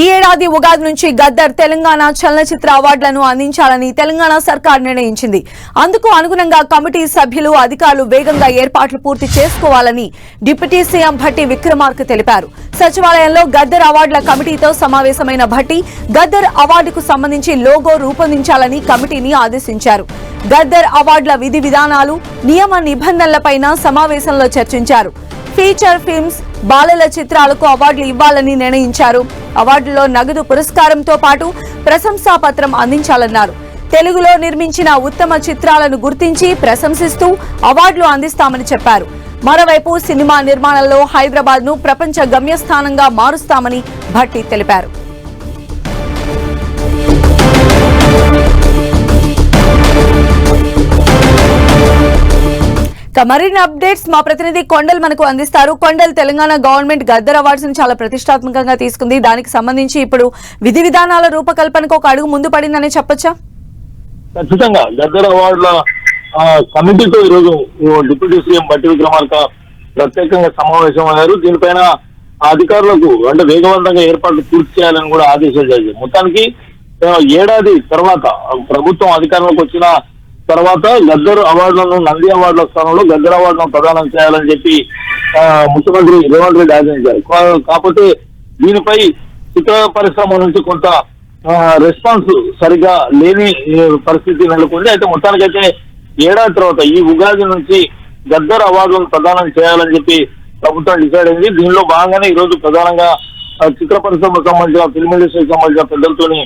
ఈ ఏడాది ఉగాది నుంచి గద్దర్ తెలంగాణ చలనచిత్ర అవార్డులను అందించాలని తెలంగాణ సర్కార్ నిర్ణయించింది. అందుకు అనుగుణంగా కమిటీ సభ్యులు అధికారులు వేగంగా ఏర్పాట్లు పూర్తి చేసుకోవాలని డిప్యూటీ సీఎం భట్టి విక్రమార్క తెలిపారు. సచివాలయంలో గద్దర్ అవార్డుల కమిటీతో సమావేశమైన భట్టి గద్దర్ అవార్డుకు సంబంధించి లోగో రూపొందించాలని కమిటీని ఆదేశించారు. గద్దర్ అవార్డుల విధి విధానాలు నియమ నిబంధనలపైన సమావేశంలో చర్చించారు. ఫీచర్ ఫిల్మ్స్ బాలల చిత్రాలకు అవార్డులు ఇవ్వాలని నిర్ణయించారు. అవార్డులో నగదు పురస్కారంతో పాటు ప్రశంసా పత్రం అందించాలన్నారు. తెలుగులో నిర్మించిన ఉత్తమ చిత్రాలను గుర్తించి ప్రశంసిస్తూ అవార్డులు అందిస్తామని చెప్పారు. మరోవైపు సినిమా నిర్మాణంలో హైదరాబాద్ను ప్రపంచ గమ్యస్థానంగా మారుస్తామని భట్టి తెలిపారు. ఇక మరిన్ని అప్డేట్స్ మా ప్రతినిధి కొండల్ మనకు అందిస్తారు. కొండల్ తెలంగాణ గవర్నమెంట్ గద్దర్ అవార్డ్స్ని చాలా ప్రతిష్టాత్మకంగా తీసుకుంది. దానికి సంబంధించి ఇప్పుడు విధి విధానాల రూపకల్పనకు ఒక అడుగు ముందు పడిందని చెప్పొచ్చా? ఖచ్చితంగా. గద్దర్ అవార్డుల కమిటీతో ఈరోజు డిప్యూటీ సీఎం బట్టి విక్రమార్క ప్రత్యేకంగా సమావేశం అయ్యారు. దీనిపైన అధికారులకు అంటే వేగవంతంగా ఏర్పాట్లు పూర్తి చేయాలని కూడా ఆదేశాలు జరిగాయి మొత్తానికి ఏడాది తర్వాత ప్రభుత్వం అధికారంలోకి వచ్చిన తర్వాత గద్దర్ అవార్డులను నంది అవార్డుల స్థానంలో గద్దర్ అవార్డులను ప్రదానం చేయాలని చెప్పి ముఖ్యమంత్రి రేవంత్ రెడ్డి ఆదేశించారు. కాకపోతే దీనిపై చిత్ర పరిశ్రమ నుంచి కొంత రెస్పాన్స్ సరిగా లేని పరిస్థితి నెలకొంది. అయితే మొత్తానికైతే ఏడాది తర్వాత ఈ ఉగాది నుంచి గద్దర్ అవార్డులను ప్రదానం చేయాలని చెప్పి ప్రభుత్వం డిసైడ్ అయింది. దీనిలో భాగంగానే ఈ రోజు ప్రధానంగా చిత్ర పరిశ్రమకు సంబంధించిన ఫిల్మ్ ఇండస్ట్రీకి సంబంధించిన పెద్దలతోని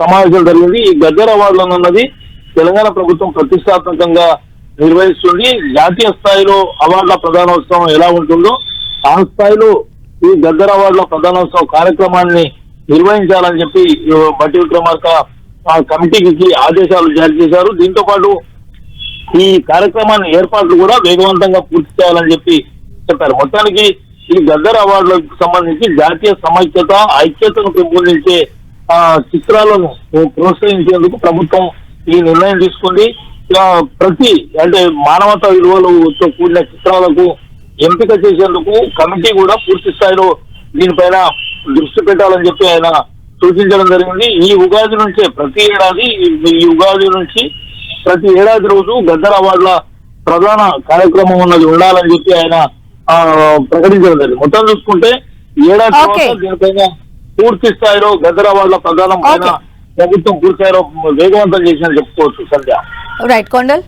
సమావేశం జరిగింది. ఈ గద్దర్ అవార్డులను అన్నది తెలంగాణ ప్రభుత్వం ప్రతిష్టాత్మకంగా నిర్వహిస్తుంది. జాతీయ స్థాయిలో అవార్డుల ప్రధానోత్సవం ఎలా ఉంటుందో ఆ స్థాయిలో ఈ గద్దర్ అవార్డుల ప్రధానోత్సవ కార్యక్రమాన్ని నిర్వహించాలని చెప్పి బట్టి విక్రమార్క కమిటీకి ఆదేశాలు జారీ చేశారు. దీంతో పాటు ఈ కార్యక్రమాన్ని ఏర్పాట్లు కూడా వేగవంతంగా పూర్తి చేయాలని చెప్పి చెప్పారు. మొత్తానికి ఈ గద్దర్ అవార్డులకు సంబంధించి జాతీయ సమైక్యత ఐక్యతను పెంపొందించే ఆ చిత్రాలను ప్రోత్సహించేందుకు ప్రభుత్వం ఈ నిర్ణయం తీసుకుంది. ప్రతి అంటే మానవతా విలువలతో కూడిన చిత్రాలకు ఎంపిక చేసేందుకు కమిటీ కూడా పూర్తి స్థాయిలో దీనిపైన దృష్టి పెట్టాలని చెప్పి ఆయన సూచించడం జరిగింది. ఈ ఉగాది నుంచే ప్రతి ఏడాది ఈ- ఉగాది నుంచి ప్రతి ఏడాది రోజు గద్దర్ అవార్డుల ప్రధాన కార్యక్రమం ఉన్నది ఉండాలని చెప్పి ఆయన ప్రకటించడం జరిగింది. మొత్తం చూసుకుంటే ఏడాది. తర్వాత దీనిపైన పూర్తి స్థాయిలో గద్దర్ అవార్డుల ప్రధానం పైన Okay. ప్రభుత్వం పూర్తి స్థాయిలో వేగవంతం చేసిందని చెప్పుకోవచ్చు సంధ్య రైట్ కొండల్